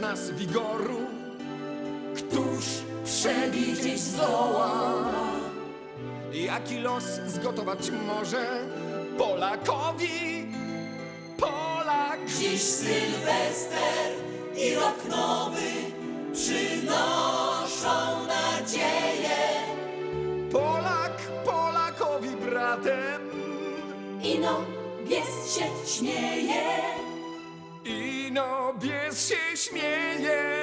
w nas wigoru, któż przewidzieć zdoła? Jaki los zgotować może Polakowi? Polak Dziś Sylwester i rok nowy przynoszą nadzieję. Polak Polakowi bratem Ino bies się śmieje. i no bies się śmieje.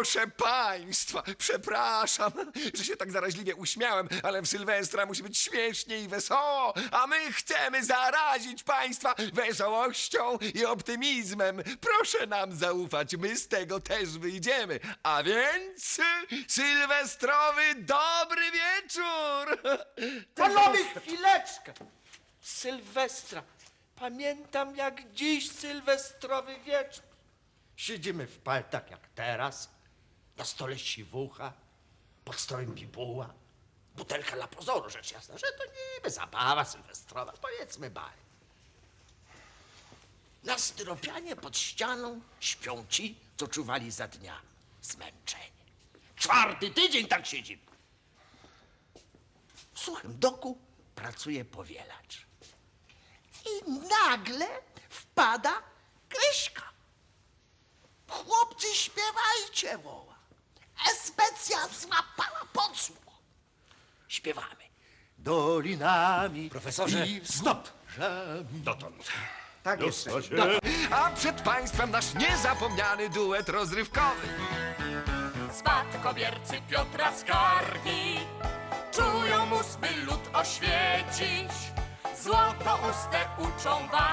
Proszę państwa, przepraszam, że się tak zaraźliwie uśmiałem, ale w Sylwestra musi być śmiesznie i wesoło, a my chcemy zarazić państwa wesołością i optymizmem. Proszę nam zaufać, my z tego też wyjdziemy. A więc sylwestrowy dobry wieczór! Panowie, chwileczkę! Sylwestra. Pamiętam jak dziś sylwestrowy wieczór. Siedzimy w paltach jak teraz, na stole siwucha, pod stołem bibuła, butelka dla pozoru, rzecz jasna, że to niby zabawa sylwestrowa, powiedzmy baj. Na styropianie pod ścianą śpią ci, co czuwali za dnia, zmęczeni. Czwarty tydzień tak siedzimy. W suchym doku pracuje powielacz. I nagle wpada Kryśka. Chłopcy, śpiewajcie, woła. Especja złapała podsłuch. Śpiewamy. Dolinami Profesorze, i stop! wzgórzami. Dotąd. Tak jest. A przed państwem nasz niezapomniany duet rozrywkowy. Spadkobiercy Piotra Skargi Czują by lud oświecić Złoto ustę uczą wargi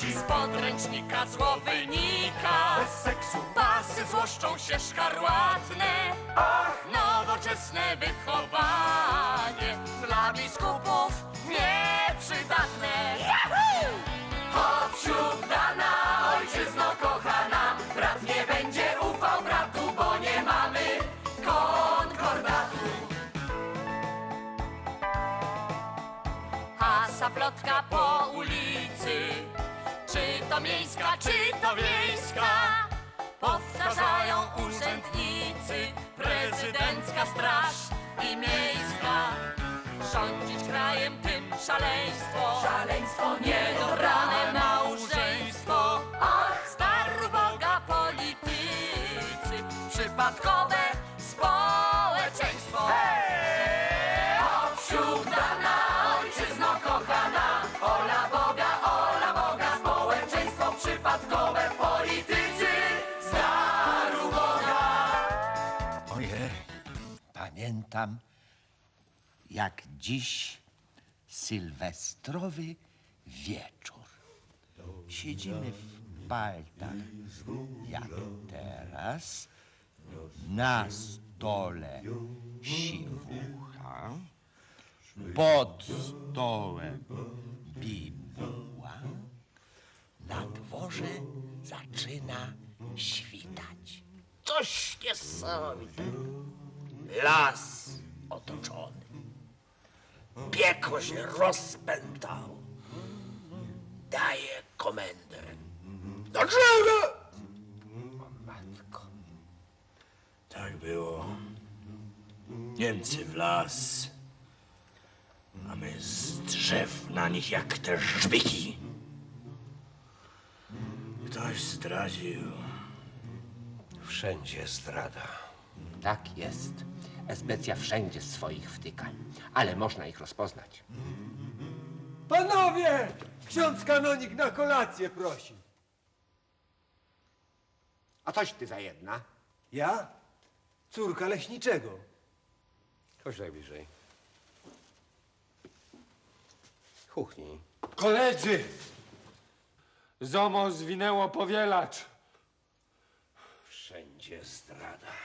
Dzieci. Z podręcznika zło wynika Bez seksu. Pasy złoszczą się szkarłatne. Ach, nowoczesne wychowanie. Dla biskupów nieprzydatne. Hop, siup, dana, ojczyzno kochana. Brat nie będzie ufał bratu, bo nie mamy konkordatu. Hasa plotka po ulicy Miejska, czy to wiejska? Powtarzają urzędnicy Prezydencka straż i miejska. Rządzić krajem tym szaleństwo. Szaleństwo niedobrane małżeństwo jak dziś sylwestrowy wieczór. Siedzimy w paltach jak teraz, na stole siwucha, pod stołem bibuła, na dworze zaczyna świtać. Coś niesamowitego. Las otoczony. Piekło się rozpętało. Daje komendę. Do drzewa! O matko. Tak było. Niemcy w las, a my z drzew na nich jak te żbiki. Ktoś zdradził. Wszędzie zdrada. Tak jest. Especja wszędzie swoich wtyka, ale można ich rozpoznać. Panowie! Ksiądz kanonik na kolację prosi. A coś ty za jedna? Ja? Córka leśniczego. Chodź najbliżej. Chuchnij. Koledzy! Zomo zwinęło powielacz. Wszędzie zdrada.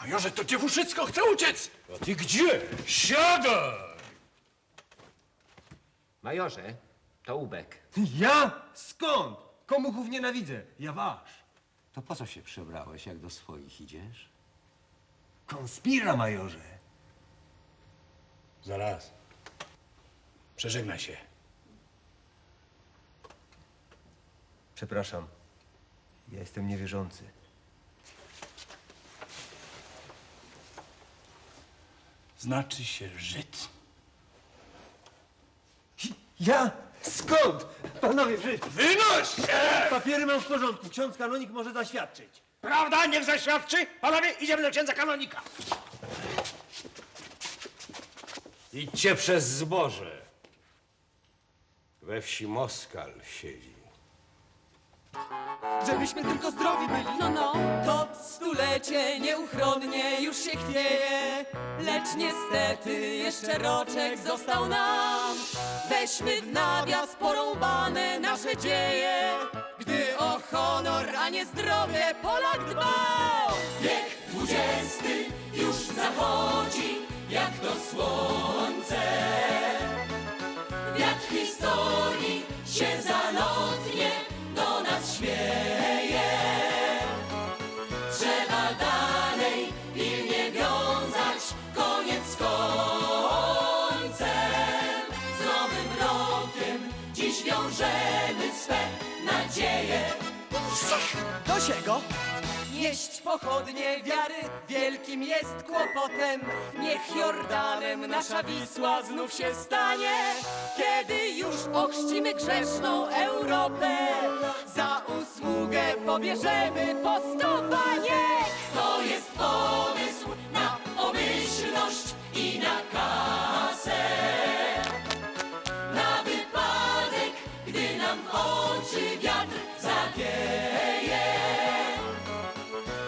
Majorze, to dziewuszycko chce uciec! A ty gdzie? Siadaj! Majorze, to Ubek. Ja? Skąd? Komuchów nienawidzę. Ja wasz. To po co się przebrałeś, jak do swoich idziesz? Konspira, majorze. Zaraz. Przeżegnaj się. Przepraszam. Ja jestem niewierzący. Znaczy się Żyd. Ja? Skąd? Panowie, wy... Wynoś się! papiery mam w porządku. Ksiądz kanonik może zaświadczyć. Prawda? Niech zaświadczy. Panowie, idziemy do księdza kanonika. Idźcie przez zboże. We wsi Moskal siedzi. Żebyśmy tylko zdrowi byli. No, no. To stulecie nieuchronnie już się chwieje. Lecz niestety jeszcze roczek został nam. Weźmy w nawias porąbane nasze dzieje. Gdy o honor, a nie zdrowie Polak dbał. Wiek dwudziesty już zachodzi, jak to słońce. Wiatr historii się zalotnie do nas śmieje. Swe nadzieje. Do siego! Nieść pochodnie wiary wielkim jest kłopotem. Niech Jordanem nasza Wisła znów się stanie, kiedy już ochrzcimy grzeszną Europę. Za usługę pobierzemy postowanie. To jest pomysł na pomyślność i na kasę.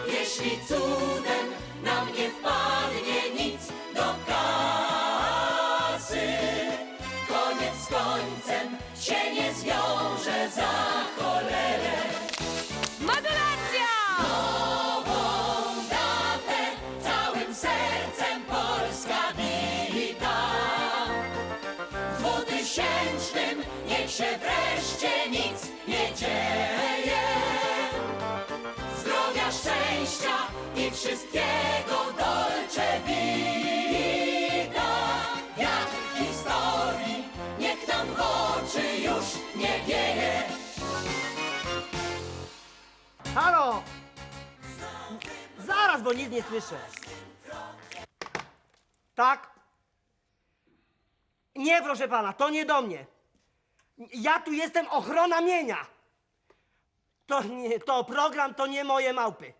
Jeśli cudem nam nie wpadnie nic do kasy, koniec z końcem się nie zwiąże za się wreszcie nic nie dzieje zdrowia, szczęścia i wszystkiego dolce vita. Wiatr historii niech nam w oczy już nie wieje. Halo! Zaraz, bo nic nie słyszę. Tak? Nie, proszę pana, to nie do mnie. Ja tu jestem ochrona mienia. To nie, to program to nie moje małpy.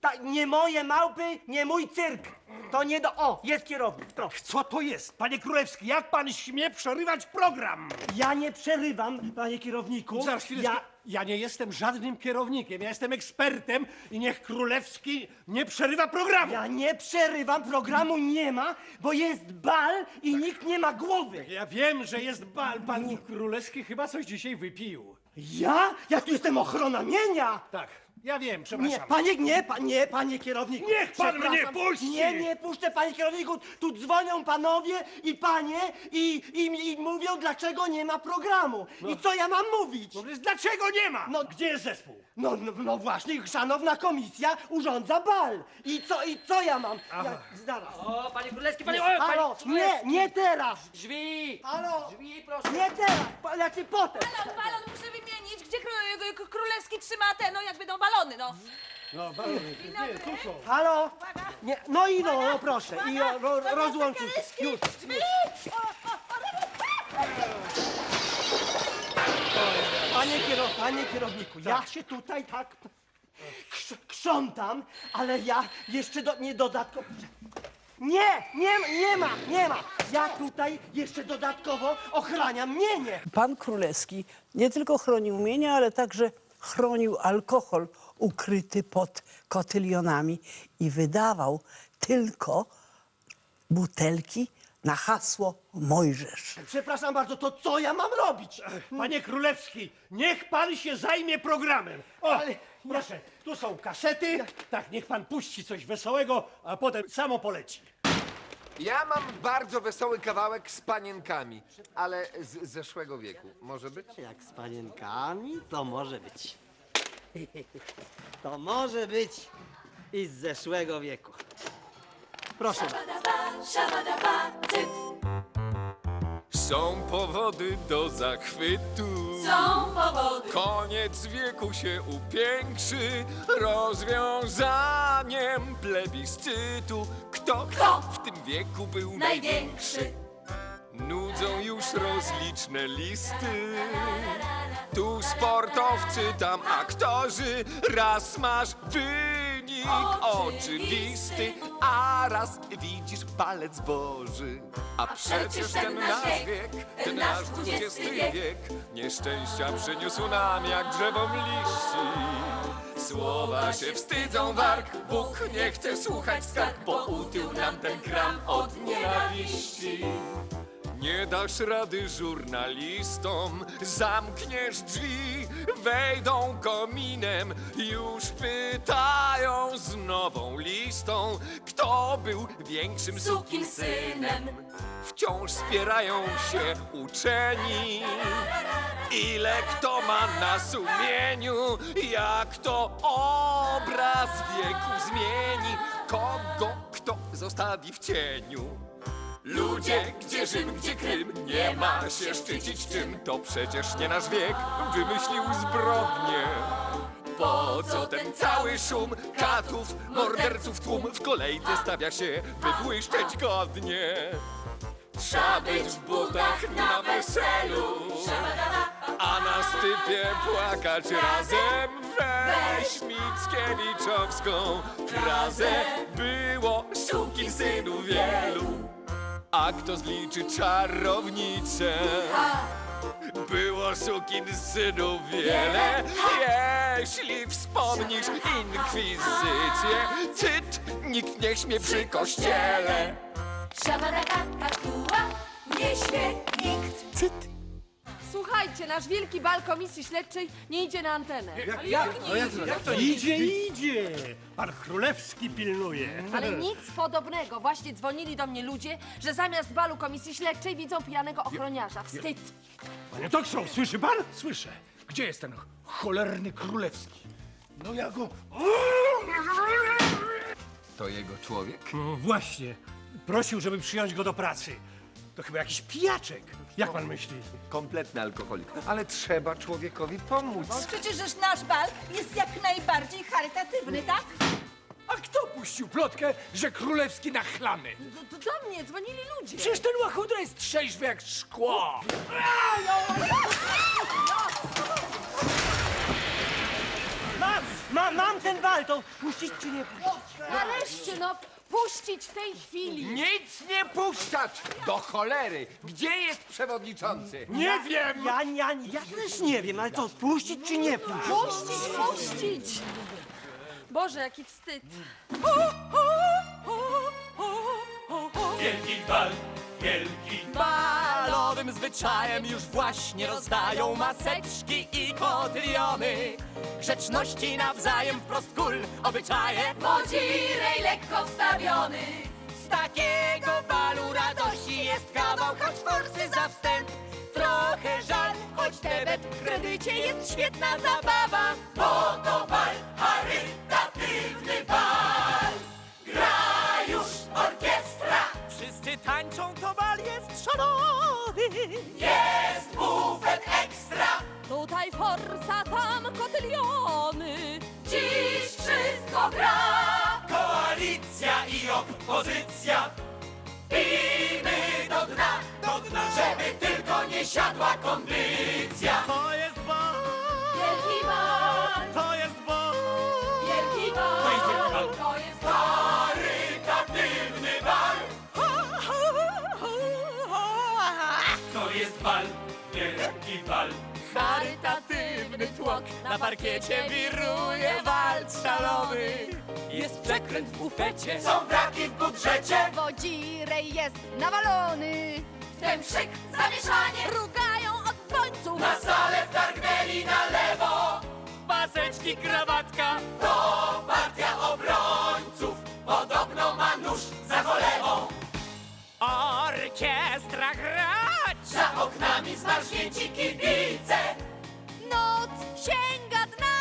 Ta, nie moje małpy, nie mój cyrk. To nie do... O, jest kierownik, proszę. Co to jest? Panie Królewski, jak pan śmie przerywać program? Ja nie przerywam, panie kierowniku. Zaraz chwileczkę. Ja, Ja... nie jestem żadnym kierownikiem, ja jestem ekspertem i niech Królewski nie przerywa programu. ja nie przerywam, programu nie ma, bo jest bal i nikt nie ma głowy. Ja wiem, że jest bal. Pan Królewski chyba coś dzisiaj wypił. Ja? Ja tu jestem ochrona mienia! Tak, ja wiem, Nie, przepraszam. panie, nie, pa, nie, panie kierowniku. Niech pan Przepraszam. mnie puści! Nie, nie puszczę, panie kierowniku. Tu dzwonią panowie i panie i, i, i mówią, dlaczego nie ma programu. I co ja mam mówić? No więc dlaczego nie ma? No- Gdzie jest zespół? No, no, no właśnie, szanowna komisja urządza bal. I co, i co ja mam? Ja, zaraz. O, panie królewski, panie... Halo, nie, nie teraz. Drzwi! Halo, Drzwi, proszę. nie teraz, pa- znaczy potem. Balon, balon muszę wymienić. Gdzie kró- królewski trzyma te, no jak będą balony, no. No, balony, nie, tu są. Halo? Nie, no i no, no proszę, i ro, ro, rozłączył się. Już. Panie, kierow, panie kierowniku, ja się tutaj tak krz, krzątam, ale ja jeszcze do, nie dodatkowo... Nie, nie, ma- nie ma, nie ma. Ja tutaj jeszcze dodatkowo ochraniam mienie. Pan Królewski nie tylko chronił mienia, ale także chronił alkohol ukryty pod kotylionami i wydawał tylko butelki na hasło Mojżesz. Przepraszam bardzo, to co ja mam robić? Panie Królewski, niech pan się zajmie programem. O, proszę, tu są kasety. Tak, niech pan puści coś wesołego, a potem samo poleci. Ja mam bardzo wesoły kawałek z panienkami, ale z zeszłego wieku. Może być? Jak z panienkami, to może być. To może być i z zeszłego wieku. Proszę bardzo. Są powody do zachwytu. Są powody. Koniec wieku się upiększy rozwiązaniem plebiscytu. Kto, kto w tym wieku był największy? Nudzą już rozliczne listy. Tu sportowcy, tam aktorzy. Raz masz wynik oczywisty, a raz widzisz palec Boży. A przecież ten nasz wiek, ten nasz dwudziesty wiek, nieszczęścia przyniósł nam jak drzewom liści. Słowa się wstydzą warg, Bóg nie chce słuchać skarg, bo utył nam ten kram od nienawiści. Nie dasz rady żurnalistom, zamkniesz drzwi, wejdą kominem, już pytają z nową listą, kto był większym sukinsynem. Wciąż spierają się uczeni, ile kto ma na sumieniu, jak to obraz wieku zmieni, kogo kto zostawi w cieniu. Ludzie, gdzie Rzym, gdzie Krym, nie ma się szczycić czym, to przecież nie nasz wiek wymyślił zbrodnie. Po co ten cały szum katów, morderców tłum w kolejce stawia się, by błyszczeć godnie? Trzeba być w butach na weselu, a na stypie płakać razem. Weź Mickiewiczowską frazę, było sukin synów wielu. A kto zliczy czarownicę? Było sukin synów wiele, jeśli wspomnisz inkwizycję. Cyt, nikt nie śmie przy kościele. Nie śmie nikt. Słuchajcie, nasz wielki bal komisji śledczej nie idzie na antenę. Jak, to idzie, idzie. Pan Królewski pilnuje. Ale nic podobnego. Właśnie dzwonili do mnie ludzie, że zamiast balu komisji śledczej widzą pijanego ochroniarza. Wstyd. Panie Tokszoł, słyszy pan? Słyszę. Gdzie jest ten cholerny Królewski? No ja go... To jego człowiek? No właśnie. Prosił, żeby przyjąć go do pracy. To chyba jakiś pijaczek. Jak pan myśli? Kompletny alkoholik. Ale trzeba człowiekowi pomóc. Przecież nasz bal jest jak najbardziej charytatywny, tak? A kto puścił plotkę, że Królewski nachlany? To, to do mnie dzwonili ludzie. Przecież ten łachudra jest trzeźwy jak szkło. Mam, mam, mam ten bal, to puścić czy nie puścić? Nareszcie, no, puścić w tej chwili. Nic nie puszczać! Do cholery! Gdzie jest przewodniczący? Nie wiem! Ja, ja, ja też nie wiem, ale co, puścić czy nie puścić? Puścić, puścić. Boże, jaki wstyd. Wielki bal, wielki Balowym zwyczajem już właśnie rozdają maseczki i kotyliony. Grzeczności nawzajem wprost kul obyczaje. Wodzirej lekko wstawiony. Z takiego balu radości jest kawał, choć forsy za wstęp. Trochę żal, choć debet w kredycie jest świetna zabawa. Bo to bal, charytatywny bal To bal jest szalony. Jest bufet ekstra Tutaj forsa, tam kotyliony. Dziś wszystko gra. Koalicja i opozycja Pijmy do dna, do dna Żeby tylko nie siadła kondycja bal Charytatywny tłok na parkiecie wiruje walc szalony. Jest przekręt w bufecie. Są braki w budżecie Wodzirej jest nawalony. Wtem krzyk, zamieszanie. Rugają od końców. Na salę wtargnęli na lewo. Paseczki, krawatka. To partia obrońców. Podobno ma nóż za cholewą. Orkiestra grać! Za oknami zmarznięci kibice. Noc sięga dna.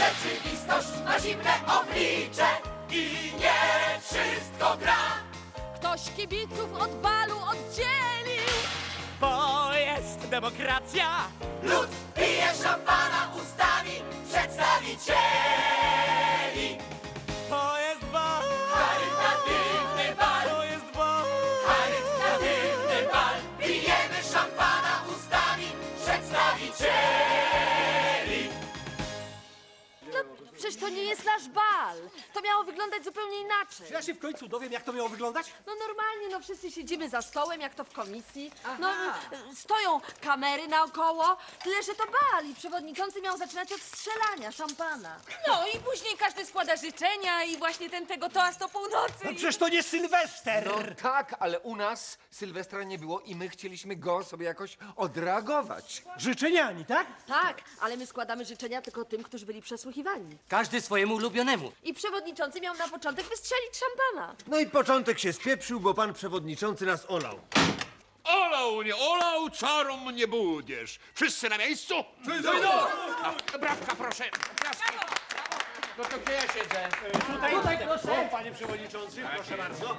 Rzeczywistość ma zimne oblicze. I nie wszystko gra. Ktoś kibiców od balu oddzielił. Bo jest demokracja! Lud pije szampana ustami przedstawicieli. Przedstawicieli. Przecież to nie jest nasz bal. To miało wyglądać zupełnie inaczej. Ja się w końcu dowiem, jak to miało wyglądać? No normalnie, no wszyscy siedzimy za stołem, jak to w komisji. No y, stoją kamery naokoło, tyle że to bal i przewodniczący miał zaczynać od strzelania szampana. No i później każdy składa życzenia i właśnie ten tego toast o północy. No przecież to nie Sylwester! No tak, ale u nas Sylwestra nie było i my chcieliśmy go sobie jakoś odreagować. Życzeniami, tak? Tak, ale my składamy życzenia tylko tym, którzy byli przesłuchiwani. Każdy swojemu ulubionemu. I przewodniczący miał na początek wystrzelić szampana. No i początek się spieprzył, bo pan przewodniczący nas olał. Olał, nie olał, czarom nie budziesz. Wszyscy na miejscu? No, brawka, proszę. Piaski. No to gdzie ja siedzę? Tutaj, tutaj proszę. O, panie przewodniczący, proszę bardzo.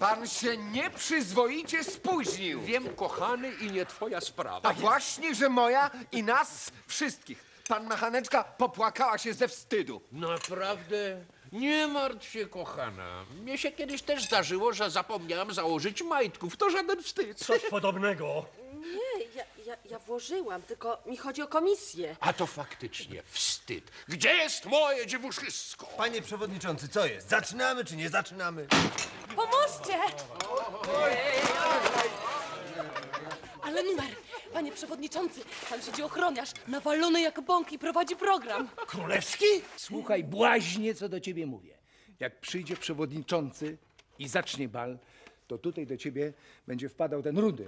Pan się nieprzyzwoicie spóźnił. Wiem, kochany, i nie twoja sprawa. A właśnie, że moja i nas wszystkich. Pan Machaneczka popłakała się ze wstydu. Naprawdę? Nie martw się, kochana. Mnie się kiedyś też zdarzyło, że zapomniałam założyć majtków. To żaden wstyd. Coś podobnego. Nie, ja, ja, ja włożyłam, tylko mi chodzi o komisję. A to faktycznie wstyd. Gdzie jest moje dziewuszysko? Panie przewodniczący, co jest? Zaczynamy czy nie zaczynamy? Pomóżcie! Ale numer! Panie przewodniczący, tam siedzi ochroniarz, nawalony jak bąk i prowadzi program. Królewski? Słuchaj, błaźnie, co do ciebie mówię. Jak przyjdzie przewodniczący i zacznie bal, to tutaj do ciebie będzie wpadał ten rudy.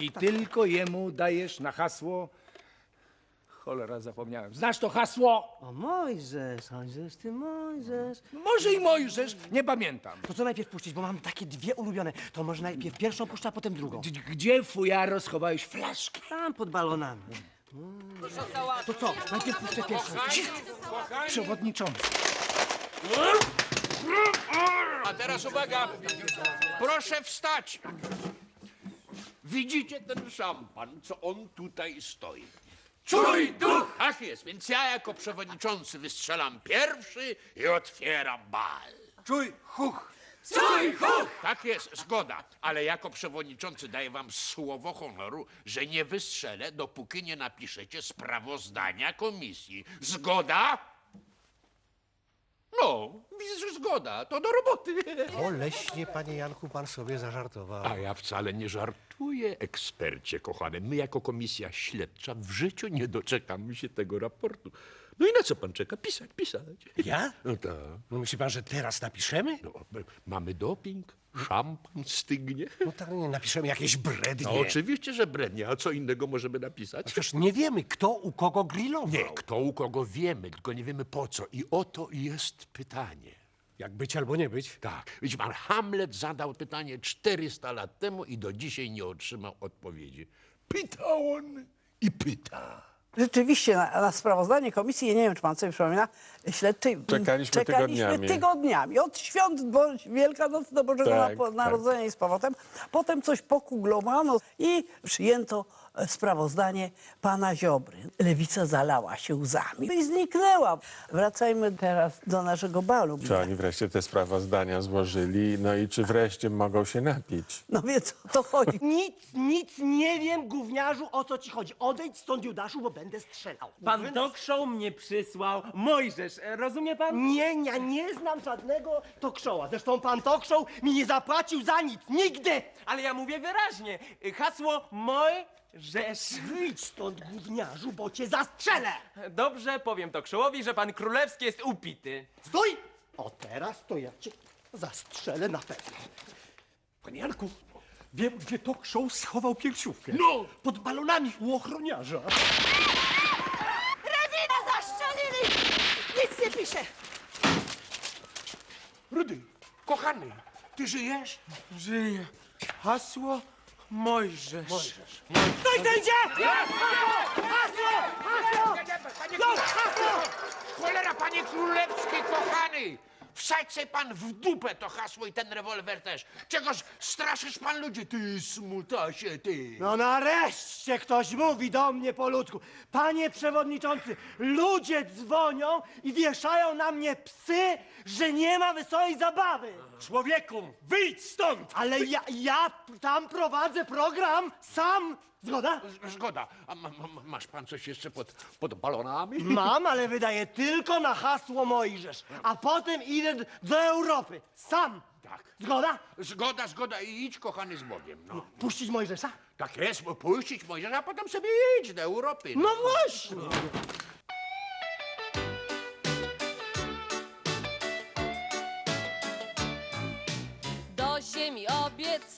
I tylko jemu dajesz na hasło. Cholera, zapomniałem. Znasz to hasło? O Mojżesz, Mojżesz, ty Mojżesz. Może i Mojżesz, nie pamiętam. To co najpierw puścić, bo mam takie dwie ulubione. To może najpierw pierwszą puszcza, a potem drugą. G- Gdzie fujaro schowałeś flaszki? Tam pod balonami. Mm. To co? Najpierw puszczę pierwszą. Przewodniczący. A teraz uwaga, proszę wstać. Widzicie ten szampan, co on tutaj stoi? Czuj duch! Tak jest, więc ja jako przewodniczący wystrzelam pierwszy i otwieram bal. Czuj, huch! Czuj huch! Tak jest, zgoda. Ale jako przewodniczący daję wam słowo honoru, że nie wystrzelę, dopóki nie napiszecie sprawozdania komisji. Zgoda? No, widzę, że zgoda. To do roboty. O leśnie, panie Janku, pan sobie zażartował. A ja wcale nie żartuję, ekspercie kochany. My jako komisja śledcza w życiu nie doczekamy się tego raportu. No i na co pan czeka? Pisać, pisać. Ja? No tak. No myśli pan, że teraz napiszemy? No, mamy doping, szampan stygnie. No tak, nie napiszemy jakieś brednie. No oczywiście, że brednie. A co innego możemy napisać? Przecież nie wiemy, kto u kogo grillował. Nie, kto u kogo wiemy, tylko nie wiemy po co. I oto jest pytanie. Jak być albo nie być. Tak, widzi pan, Hamlet zadał pytanie 400 lat temu i do dzisiaj nie otrzymał odpowiedzi. Pyta on i pyta. Rzeczywiście na, na sprawozdanie komisji, ja nie wiem, czy pan sobie przypomina, śledczej m, Czekaliśmy tygodniami. tygodniami. Od świąt bo Wielkanocy do Bożego Tak, Narodzenia i z powrotem. Potem coś pokuglowano i przyjęto sprawozdanie pana Ziobry. Lewica zalała się łzami i zniknęła. Wracajmy teraz do naszego balu. Czy oni wreszcie te sprawozdania złożyli? No i czy wreszcie mogą się napić? No więc o to chodzi. Nic, nic nie wiem, gówniarzu, o co ci chodzi. Odejdź stąd, Judaszu, bo będę strzelał. Pan talk show mnie przysłał. Mojżesz, rozumie pan? Nie, ja nie znam żadnego talk showa. Zresztą pan talk show mi nie zapłacił za nic. Nigdy! Ale ja mówię wyraźnie. Hasło Mojżesz. Wyjdź stąd, gówniarzu, bo cię zastrzelę! Dobrze, powiem talk showowi, że pan Królewski jest upity. Stój! O teraz to ja cię zastrzelę na pewno. Panie Janku, wiem, gdzie talk show schował piersiówkę. No! Pod balonami u ochroniarza. Rewina zaszczelili! Nic nie pisze. Rudy, kochany, ty żyjesz? Żyje. Hasło Mojżesz. Ktoś to idzie! Hasło! Hasło! Panie No, królewski! hasło! Cholera, panie królewski, kochany! Wsadź se pan w dupę to hasło i ten rewolwer też. Czegoż straszysz pan ludzi? Ty smutasie, ty. No nareszcie ktoś mówi do mnie po ludzku. Panie przewodniczący, ludzie dzwonią i wieszają na mnie psy, że nie ma wesołej zabawy. Człowieku, wyjdź stąd! Ale ja, ja tam prowadzę program sam. Zgoda? Z- Zgoda. A ma, ma, masz pan coś jeszcze pod, pod balonami? Mam, ale wydaję tylko na hasło Mojżesz. A potem idę d- do Europy. Sam. Tak. Zgoda? Zgoda, zgoda i idź, kochany, z Bogiem. No. Puścić Mojżesza? Tak jest, bo puścić Mojżesza, a potem sobie idź do Europy. No właśnie.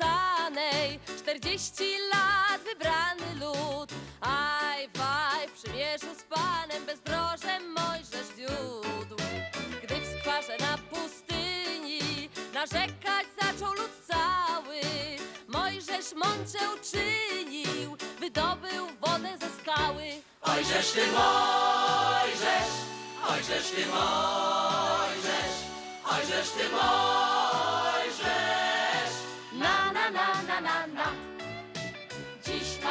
Obiecanej 40 lat wybrany lud. Aj, waj, w przymierzu z Panem bezdrożem Mojżesz wiódł. Gdy w skwarze na pustyni narzekać zaczął lud cały, Mojżesz mądrze uczynił, wydobył wodę ze skały. Ojżesz ty Mojżesz, ojżesz ty Mojżesz, ojżesz ty Mojżesz.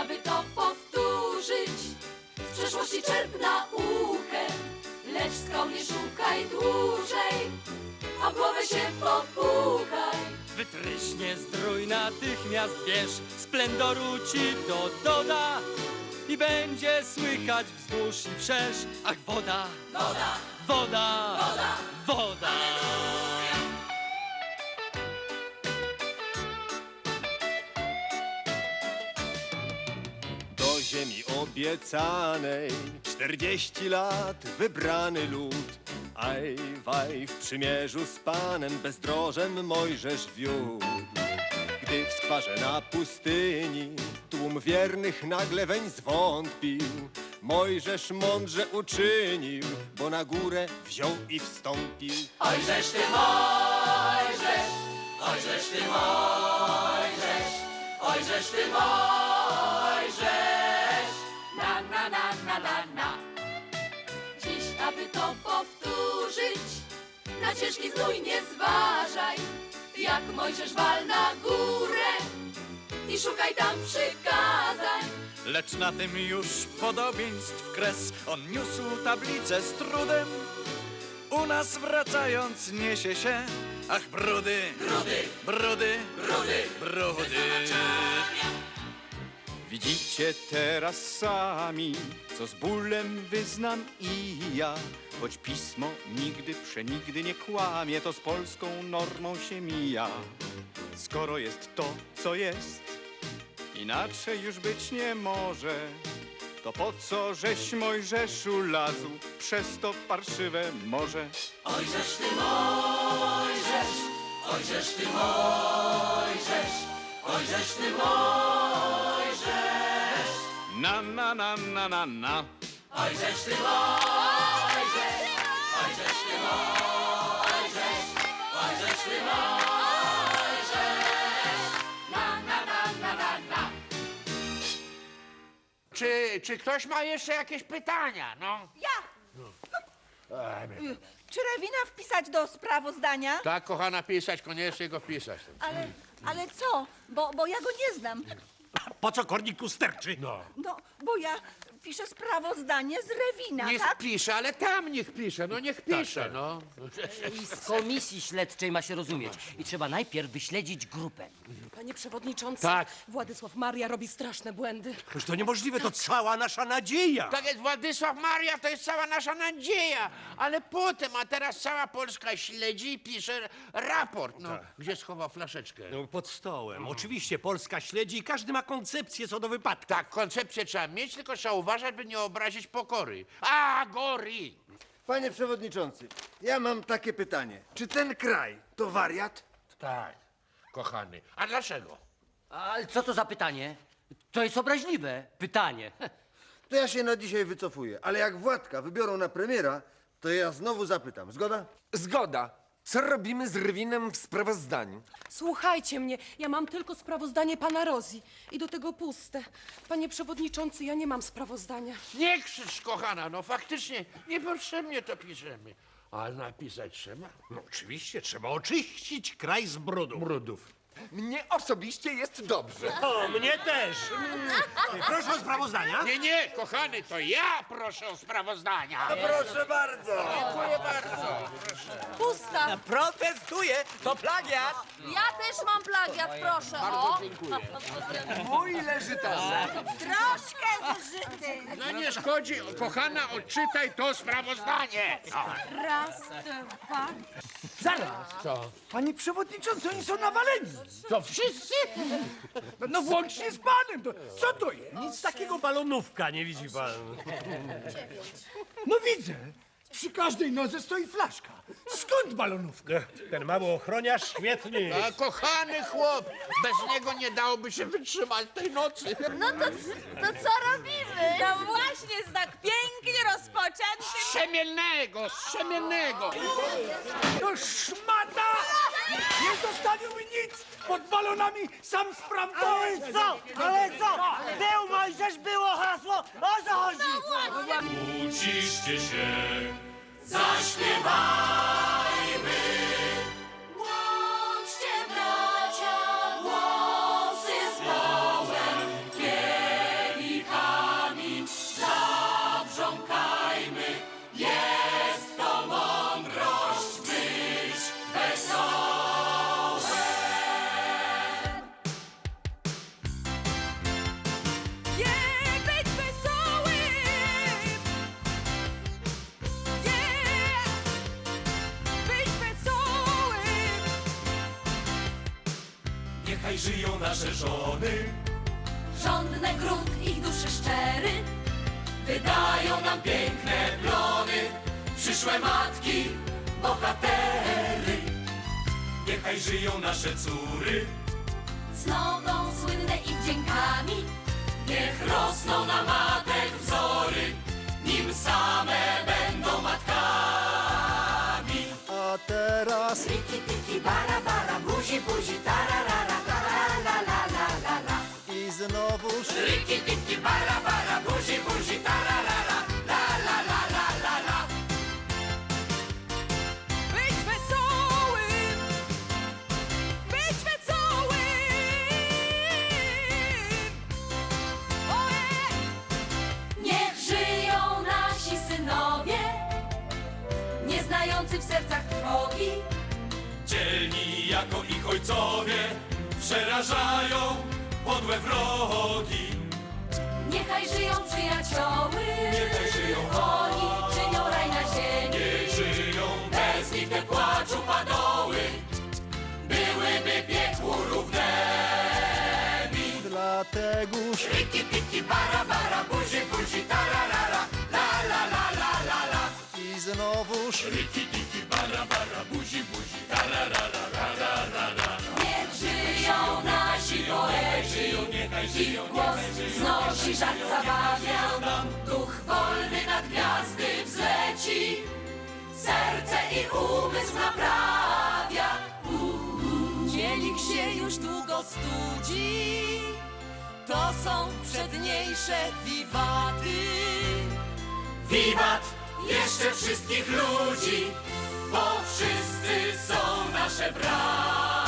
Aby to powtórzyć, z przeszłości czerp naukę, lecz skał nie szukaj dłużej, a w głowę się popukaj. Wytryśnie zdrój natychmiast, wiesz, splendoru ci to doda i będzie słychać wzdłuż i wszerz, ach woda, woda, woda, woda, woda. Obiecanej czterdzieści lat wybrany lud. Aj, waj, w przymierzu z Panem bezdrożem Mojżesz wiódł. Gdy w skwarze na pustyni tłum wiernych nagle weń zwątpił, Mojżesz mądrze uczynił, bo na górę wziął i wstąpił. Ojżesz ty Mojżesz, ojżesz ty Mojżesz, ojżesz ty Mojżesz. Na ciężki znój nie zważaj, jak Mojżesz wal na górę i szukaj tam przykazań. Lecz na tym już podobieństw kres. On niósł tablicę z trudem. U nas wracając niesie się Ach brudy, brudy, brudy, brudy, brudy. Widzicie teraz sami, co z bólem wyznam i ja. Choć pismo nigdy, przenigdy nie kłamie, to z polską normą się mija. Skoro jest to, co jest, inaczej już być nie może. To po co żeś Mojżeszu lazł przez to parszywe morze? Ojżesz ty Mojżesz, ojżesz ty Mojżesz, ojżesz ty Mojżesz. Na, na, na, na, na, na. Ojżesz ty Mojżesz, ojżesz ty Mojżesz, ojżesz ty Mojżesz. Na, na, na, na, na, na. Czy, czy ktoś ma jeszcze jakieś pytania? No. Ja! Czy Rewina wpisać do sprawozdania? Tak, kochana, pisać, koniecznie go pisać. Ale, ale co? Bo, bo ja go nie znam. Po co korniku sterczy? No. No, bo ja piszę sprawozdanie z Rewina, Niech tak? pisze, ale tam niech pisze, no niech pisze, no. I z komisji śledczej ma się rozumieć. I trzeba najpierw wyśledzić grupę. Panie przewodniczący, Tak. Władysław Maria robi straszne błędy. Już to niemożliwe, to cała nasza nadzieja. Tak jest, Władysław Maria to jest cała nasza nadzieja, ale potem, a teraz cała Polska śledzi i pisze raport. No, gdzie schowa flaszeczkę? No, pod stołem. Oczywiście Polska śledzi i każdy ma koncepcję co do wypadku. Tak, koncepcję trzeba mieć, tylko trzeba uważać, by nie obrazić pokory. A, gori! Panie przewodniczący, ja mam takie pytanie. Czy ten kraj to wariat? Tak. kochany. A dlaczego? Ale co to za pytanie? To jest obraźliwe pytanie. To ja się na dzisiaj wycofuję, ale jak Władka wybiorą na premiera, to ja znowu zapytam. Zgoda? Zgoda. Co robimy z Rwinem w sprawozdaniu? Słuchajcie mnie, ja mam tylko sprawozdanie pana Rozi i do tego puste. Panie przewodniczący, ja nie mam sprawozdania. Nie krzycz, kochana, no faktycznie niepotrzebnie to piszemy. Ale napisać trzeba? No oczywiście, trzeba oczyścić kraj z brudu. Brudów. Mnie osobiście jest dobrze. O, mnie też. Proszę o sprawozdania. Nie, nie, kochany, to ja proszę o sprawozdania. Proszę bardzo! Dziękuję bardzo. Protestuję! To plagiat! Ja też mam plagiat, proszę. o. Mój leży tam. Troszkę zużyty. No nie szkodzi, kochana, odczytaj to sprawozdanie. Raz, dwa. Zaraz! Co? Panie przewodniczący, oni są nawaleni! To wszyscy? No, no włącznie z panem! To, co to jest? Nic takiego balonówka, nie widzi pan. No widzę! Przy każdej nodze stoi flaszka. Skąd balonówka? Ten mały ochroniarz świetny. A kochany chłop, bez niego nie dałoby się wytrzymać tej nocy. No to, to co robimy? No właśnie, znak pięknie rozpoczęty. Strzemiennego, strzemiennego. No szmata! Nie zostawił mi nic! Pod balonami sam sprawdzałem! Ale co? Ale co? Był Mojżesz, było hasło. O co chodzi? Uciszcie się. Łączcie Wydają nam piękne plony Przyszłe matki, bohatery. Niechaj żyją nasze córy. Cnotą słynne ich wdziękami. Niech rosną na matek wzory. Nim same będą matkami. A teraz... Tiki, tiki, bara, bara, buzi, buzi, tararara, znowuż... Riki, tiki, bara, bara, buzi, buzi, tararara, la, la, la, la, la, la. Być wesołym, być wesołym. Ojej! Niech żyją nasi synowie, nie znający w sercach trwogi. Dzielni jako ich ojcowie. Przerażają podłe wrogi. Niechaj żyją przyjacioły, Niechaj żyją oni czynią raj na ziemi. Niech żyją Bez nich te płaczu padoły byłyby piekłu równemi. Dlategoż... Riki, piki, bara, bara, buzi, buzi, tararara, la, la, la, la, la, la. I znowuż... Riki, głos znosi żart zabawia. Duch wolny nad gwiazdy wzleci, serce i umysł naprawia. Kielich się już długo studzi, to są przedniejsze wiwaty. Wiwat jeszcze wszystkich ludzi, bo wszyscy są nasze braty.